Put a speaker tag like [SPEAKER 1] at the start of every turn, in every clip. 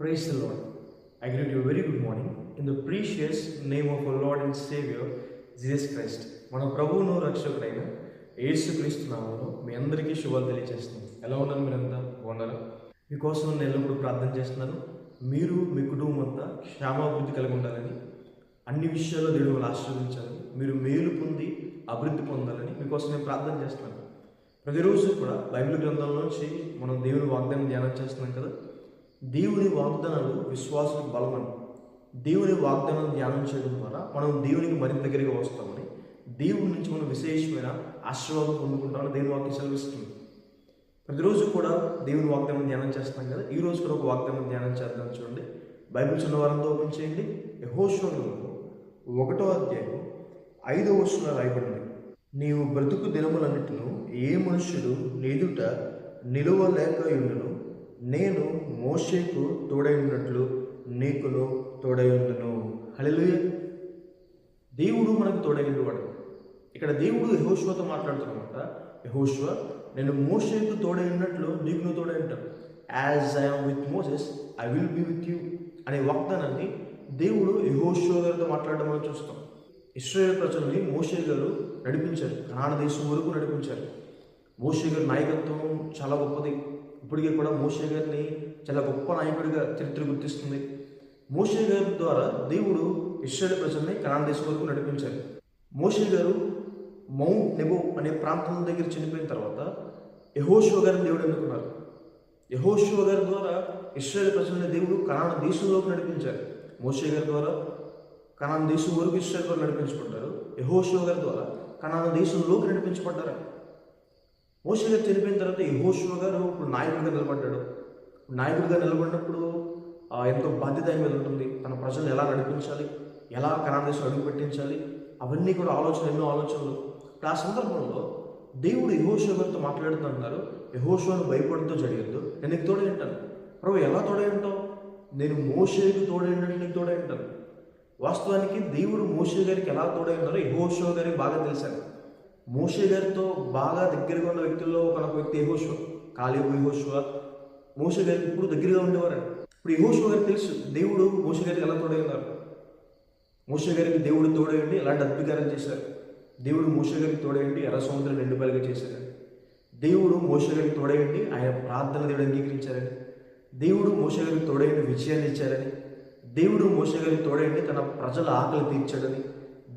[SPEAKER 1] Praise the Lord. I greet you. Good very good morning. In the precious name of our Lord and Savior, మన ప్రభువును రక్షకుడైన యేసుక్రీస్తు నామంలో మీ అందరికీ శుభాలు తెలియజేస్తున్నాను ఎలా ఉన్నారు మీరంతా? బాగున్నారా? మీకోసం నేను ఎల్లప్పుడూ ప్రార్థన చేస్తున్నాను. మీరు మీ కుటుంబం అంతా క్షేమాభివృద్ధి కలిగి ఉండాలని అన్ని విషయాల్లో దేవుడు మిమ్మల్ని ఆశీర్వదించాలని మీరు మేలు పొంది అభివృద్ధి పొందాలని మీకోసం నేను ప్రార్థన చేస్తున్నాను. ప్రతిరోజు కూడా బైబిల్ గ్రంథంలోంచి మనం దేవుని వాగ్దానం ధ్యానం చేస్తున్నాం కదా. దేవుని వాగ్దానాలు విశ్వాసం బలమని దేవుని వాగ్దానం ధ్యానం చేయడం ద్వారా మనం దేవునికి మరింత దగ్గరగా వస్తామని దేవుడి నుంచి మనం విశేషమైన ఆశీర్వాదం పొందుకుంటామని దేవుని వాక్యం సెలవిస్తుంది. ప్రతిరోజు కూడా దేవుని వాగ్దానం ధ్యానం చేస్తాం కదా. ఈ రోజు కూడా ఒక వాగ్దానం ధ్యానం చేద్దాం చూడండి. బైబిల్ చిన్న వారంతో ఓపెన్ చేయండి. యహోశ్వరంలో ఒకటో అధ్యాయం ఐదో వర్షంలో రాయబడింది. నీవు బ్రతుకు దినములన్నిటిను ఏ మనుషుడు నీదుట నిలువలేక ఉండను నేను మోషేకు తోడై ఉన్నట్లు నీకును తోడై ఉండును దేవుడు మనకు తోడై ఉండేవాడు ఇక్కడ దేవుడు యహోశ్వతో మాట్లాడుతున్నమాట యహోశ్వ నేను మోషేకు తోడై ఉన్నట్లు నీకు నువ్వు తోడై ఉంటాను as I'm with Moses I will be with you అనే వాగ్దానాన్ని దేవుడు యహోశ్వ గారితో మాట్లాడడం మనం చూస్తాం. ఇస్రాయేల్ ప్రజల్ని మోషే గారు నడిపించారు. కనాడ దేశం వరకు నడిపించారు. మోషే గారి నాయకత్వం చాలా గొప్పది. ఇప్పటికీ కూడా మోషే గారిని చాలా గొప్ప నాయకుడిగా చరిత్ర గుర్తిస్తుంది. మోషే గారి ద్వారా దేవుడు ఇస్రాయల్ ప్రజల్ని కనాడ దేశం వరకు నడిపించారు. మోషే గారు మౌంట్ నెబో అనే ప్రాంతం దగ్గర చనిపోయిన తర్వాత యహోషో గారిని దేవుడు ఎన్నుకున్నారు. యహోషో గారి ద్వారా ఇస్రాయల్ ప్రజల్ని దేవుడు కనాడ దేశంలోకి నడిపించారు. మోషే గారి ద్వారా కనాన్ దేశం వరకు ఇస్రాయల్ వారు నడిపించబడ్డారు. యహోషో గారి ద్వారా కనాన దేశంలోకి నడిపించబడ్డారు. మోషే గారు చనిపోయిన తర్వాత యహోశివ గారు ఇప్పుడు నాయకుడిగా నిలబడ్డాడు. నాయకుడిగా నిలబడినప్పుడు ఆ, ఎంతో బాధ్యత ఆయన మీద ఉంటుంది. తన ప్రజలను ఎలా నడిపించాలి? ఎలా కనాన అడుగు పెట్టించాలి? అవన్నీ కూడా ఆలోచన ఎన్నో ఆలోచనలు. ఆ సందర్భంలో దేవుడు యహోశివ గారితో మాట్లాడుతున్నారు యహోశివను భయపడుతూ జరిగద్దు నేను నీకు తోడే ఉంటాను. ప్రభు ఎలా తోడే ఉంటావు? నేను మోషేకు తోడే ఉన్నట్టు నీకు తోడే ఉంటాను. వాస్తవానికి దేవుడు మోషే గారికి ఎలా తోడై ఉన్నారో గారికి బాగా తెలిసాను. మోషే గారితో బాగా దగ్గరగా ఉన్న వ్యక్తుల్లో ఒక వ్యక్తి యహోషో కాలేబు యహోషువ. మోషే గారికి ఇప్పుడు దగ్గరగా ఉండేవారండి. ఇప్పుడు యహోషువ గారికి తెలుసు దేవుడు మోషే గారికి ఎలా తోడై ఉన్నారు? మోషే గారికి దేవుడు తోడేయండి ఎలాంటి అద్భుతాలు చేశారు? దేవుడు మోషే గారికి తోడేయండి ఎర్ర సముద్రం రెండు బయలుగా చేశారని దేవుడు మోషే గారికి తోడేయండి ఆయన ప్రార్థన దేవుడు అంగీకరించారని దేవుడు మోషే గారికి తోడేయండి విజయాన్ని ఇచ్చారని దేవుడు మోషే గారికి తోడేయండి తన ప్రజల ఆకలి తీర్చాడని.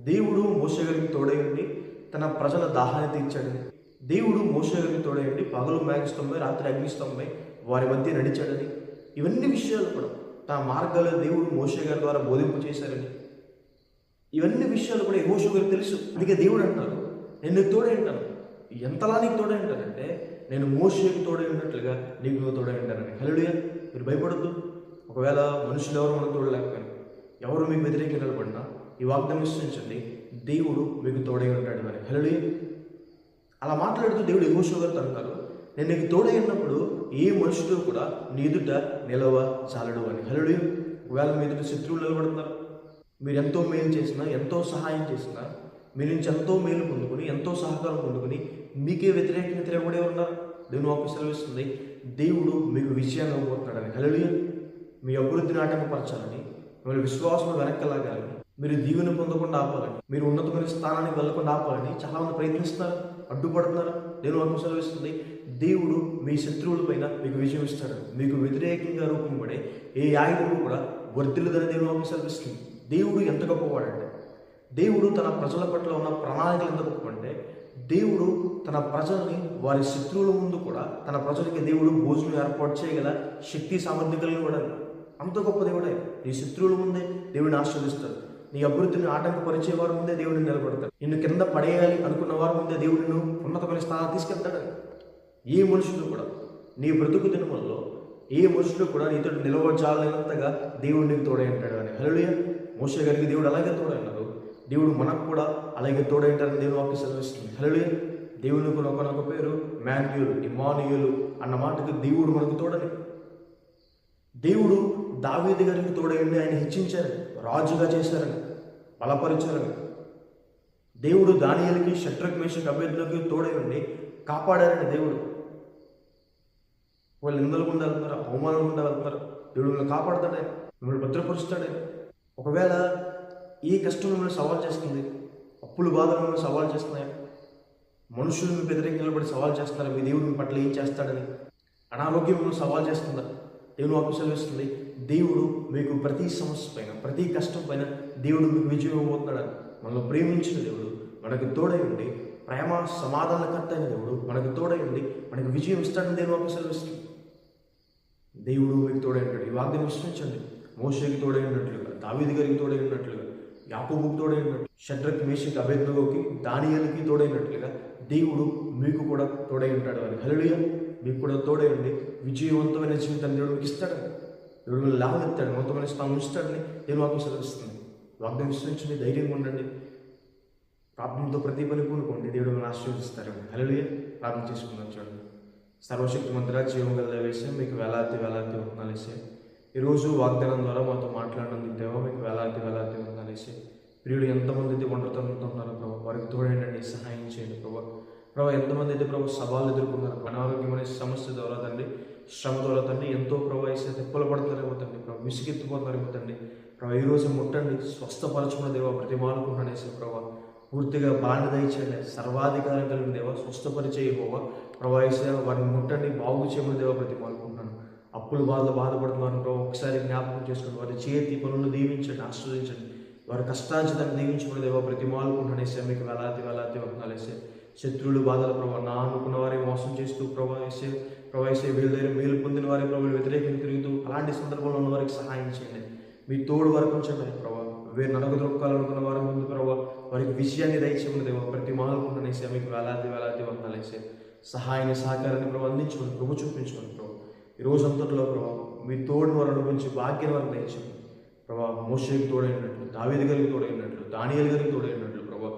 [SPEAKER 1] దేవుడు మోషే గారికి తోడేయండి తన ప్రజల దాహాన్ని తీర్చాడని దేవుడు మోషగరికి తోడేయండి. పగలు మేఘస్తంభై రాత్రి అగ్నిస్తంభై వారి మధ్య నడిచాడని. ఇవన్నీ విషయాలు కూడా తన మార్గాలు దేవుడు మోషే గారి ద్వారా బోధింపు చేశారని. ఇవన్నీ విషయాలు కూడా యహోషు గారికి తెలుసు. అందుకే దేవుడు అంటారు నేను నీకు తోడే ఉంటాను ఎంతలా నీకు తోడే ఉంటానంటే నేను మోషేకి తోడే ఉన్నట్లుగా నీకు తోడే ఉంటానని హలుడియా మీరు భయపడద్దు. ఒకవేళ మనుషులు ఎవరు మనకు తోడలేకపోయినా ఎవరు మీకు వ్యతిరేకంగా నిలబడినా ఈ వాగ్దానం విశ్వసించండి. దేవుడు మీకు తోడై ఉంటాడు మరి. హలో అలా మాట్లాడుతూ దేవుడు యహోషు గారితో అంటారు నేను నీకు తోడై ఉన్నప్పుడు ఏ మనుషుడు కూడా నీ ఎదుట నిలవ చాలడు అని. హలో ఒకవేళ మీ ఎదుట శత్రువులు నిలబడుతున్నారు మీరు ఎంతో మేలు చేసినా ఎంతో సహాయం చేసినా మీ నుంచి ఎంతో మేలు పొందుకుని ఎంతో సహకారం పొందుకుని మీకే వ్యతిరేకంగా తిరగబడే ఉన్నారు? దేవుని వాక్యం సెలవిస్తుంది దేవుడు మీకు విజయాన్ని ఇవ్వబోతున్నాడని హలో మీ అభివృద్ధిని ఆటంకపరచాలని మిమ్మల్ని విశ్వాసం వెనక్కలాగాలని మీరు దీవెన పొందకుండా ఆపాలని మీరు ఉన్నతమైన స్థానానికి వెళ్ళకుండా ఆపాలని చాలా మంది ప్రయత్నిస్తున్నారు అడ్డుపడుతున్నారు. దేవుని వాక్యం సెలవిస్తుంది దేవుడు మీ శత్రువులపైన మీకు విజయం ఇస్తాడు. మీకు వ్యతిరేకంగా రూపంపడే ఏ ఆయుధము కూడా వర్ధిల్లుదని దేవుని వాక్యం సెలవిస్తుంది. దేవుడు ఎంత గొప్పవాడంటే దేవుడు తన ప్రజల పట్ల ఉన్న ప్రణాళికలు ఎంత గొప్పంటే దేవుడు తన ప్రజల్ని వారి శత్రువుల ముందు కూడా తన ప్రజలకి దేవుడు భోజనం ఏర్పాటు చేయగల శక్తి సామర్థ్యం కలిగిన వాడు అంత గొప్ప దేవుడే. నీ శత్రువుల ముందే దేవుడిని ఆస్వాదిస్తాడు నీ అభివృద్ధిని ఆటంకపరిచే వారి ముందే దేవుడిని నిలబడతాడు. నిన్ను కింద పడేయాలి అనుకున్న వారి ముందే దేవుడిని ఉన్నతమైన స్థానం తీసుకెళ్తాడు. ఏ మనుషులు కూడా నీ బ్రతుకు దినములలో ఏ మనుషులు కూడా నీతో నిలవచాలనంతగా దేవుడు నీకు తోడై ఉంటాడు అని. హలుడియ మోసే గారికి దేవుడు అలాగే తోడై దేవుడు మనకు కూడా అలాగే తోడైంటారని దేవుడు వాక్య సెలవిస్తుంది. హలుడియ దేవుని ఒకనొక పేరు మాన్యులు ఇమానుయులు అన్న మాటకు దేవుడు మనకు తోడని. దేవుడు దావేది గారికి తోడైండి ఆయన హెచ్చించారు. రాజుగా చేశారని బలపరిచారని. దేవుడు దానియలకి షట్రక్ మేషక్ అభ్యర్థులకి తోడై ఉండి కాపాడారని దేవుడు. వాళ్ళు నిందలు గుండా వెళ్తున్నారు అవమానాలు గుండా దేవుడు మిమ్మల్ని కాపాడతాడే మిమ్మల్ని భద్రపరుస్తాడే. ఒకవేళ ఈ కష్టం మిమ్మల్ని సవాల్ చేస్తుంది అప్పులు బాధలు మిమ్మల్ని సవాల్ చేస్తున్నాయి? మనుషులు మీ వ్యతిరేకంగా నిలబడి సవాల్ చేస్తున్నారు? మీ దేవుడు మీ పట్ల ఏం చేస్తాడని? అనారోగ్యం మిమ్మల్ని సవాల్ చేస్తుందా? దేవుని వాక్యం సెలవిస్తుంది. దేవుడు మీకు ప్రతి సమస్య పైన ప్రతి కష్టం పైన దేవుడు మీకు విజయం ఇవ్వబోతున్నాడు మనల్ని ప్రేమించిన దేవుడు మనకు తోడై ఉండి ప్రేమ సమాధానకర్త అయిన దేవుడు మనకు తోడై ఉండి మనకు విజయం ఇస్తాడని దేవుడు వాక్యం సెలవిస్తుంది. దేవుడు మీకు తోడై ఉంటాడు. ఈ వాగ్దానం విశ్వసించండి. మోషేకి తోడై ఉన్నట్లుగా దావీది గారికి తోడై ఉన్నట్లుగా యాకోబుకు తోడైనట్టు షడ్రక్ మేషక్ అభేద్నగోకి దానియలకి తోడైనట్లుగా దేవుడు మీకు కూడా తోడై ఉంటాడు అని. హలుడియ మీకు కూడా తోడై ఉండి విజయవంతమైన జీవితాన్ని దేవుడు మీకు ఇస్తాడు. దేవుడు మిమ్మల్ని లాభెత్తాడు మొత్తమైన స్థానం ఇస్తాడని నేను వాక్యం సెలవిస్తుంది వాగ్దానం విశ్వసించండి ధైర్యంగా ఉండండి. ప్రార్థనతో ప్రతి పని పూనుకోండి దేవుడు మిమ్మల్ని ఆశీర్వదిస్తారు హలుడియ ప్రార్థన చేసుకుందాం చూడండి. సర్వశక్తి మంత్ర జీవం గల వేసే మీకు వేలాది వేలాది వందనాలు వేసే ఈరోజు వాగ్దానం ద్వారా మాతో మాట్లాడినందుకు దేవా మీకు వేలాది వేలాది వందనాలు ప్రియుడు ఎంతమంది అయితే ఒంటరితనంతో ఉన్నారో ప్రభావ వారికి తోడేటండి సహాయం చేయండి ప్రభావ ప్రభావ ఎంతమంది అయితే ప్రభు సవాళ్ళు ఎదుర్కొన్నారు? అనారోగ్యం అనే సమస్య ద్వారా తండ్రి శ్రమ ద్వారా తండ్రి ఎంతో ప్రభావ వేసే తిప్పలు పడతారేమో తండ్రి ప్రభు. విసిగెత్తిపోతారేమో తండ్రి. ప్రభావ ఈరోజు ముట్టండి స్వస్థపరచుకున్న దేవ ప్రతి ప్రభావ పూర్తిగా బాధ్యత దయచేయండి సర్వాధికారం కలిగిన దేవ స్వస్థపరిచే పోవా ప్రవాహిసే వారిని ముట్టండి బాగు చేయమని దేవ ప్రతి మానుకుంటున్నాను అప్పులు బాధలు బాధపడుతున్నారు ప్రభావ ఒకసారి జ్ఞాపకం చేసుకోండి. వారి చేతి పనులను దీవించండి ఆస్వాదించండి. వారి కష్టాంచితాన్ని దీవించుకుని దేవ ప్రతి మానుకుంటున్నానేసే మీకు వేలాది వేలాది వందనాలేసే శత్రువులు బాధల ప్రభావ నా అనుకున్న వారే మోసం చేస్తూ ప్రవహిసే ప్రవేశ వీళ్ళ దగ్గర మేలు పొందిన వారి ప్రభులు వ్యతిరేకంగా తిరుగుతూ అలాంటి సందర్భంలో ఉన్న వారికి సహాయం చేయండి. మీ తోడు వరకు ఉంచండి ప్రభావ వేరు నడక దొరకాలనుకున్న వారి ముందు ప్రభావ వారికి విజయాన్ని దయచేయమని దేవ ప్రతి మానుకుంటున్నానేసే మీకు వేలాది వేలాది వందలేసే సహాయాన్ని సహకారాన్ని ప్రభావ అందించుకొని ప్రభు చూపించుకోండి ఈ రోజు అంతట్లో ప్రభావం మీ తోడుని వారు అనుభవించి భాగ్యం వారు దయచేయండి ప్రభా మోషేకి తోడైనట్లు దావేది గారికి తోడైనట్లు దానియలు గారికి తోడైనట్లు ప్రభా.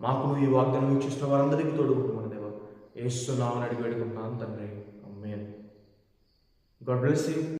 [SPEAKER 1] మాకు నువ్వు ఈ వాగ్దానం వీక్షిస్తున్న వారందరికీ తోడుకుంటున్నాను దేవ. ఏస్తున్నామని అడిగి వేడుకుంటున్నాను తండ్రి. అమ్మే గాడ్ బ్లెస్ యూ.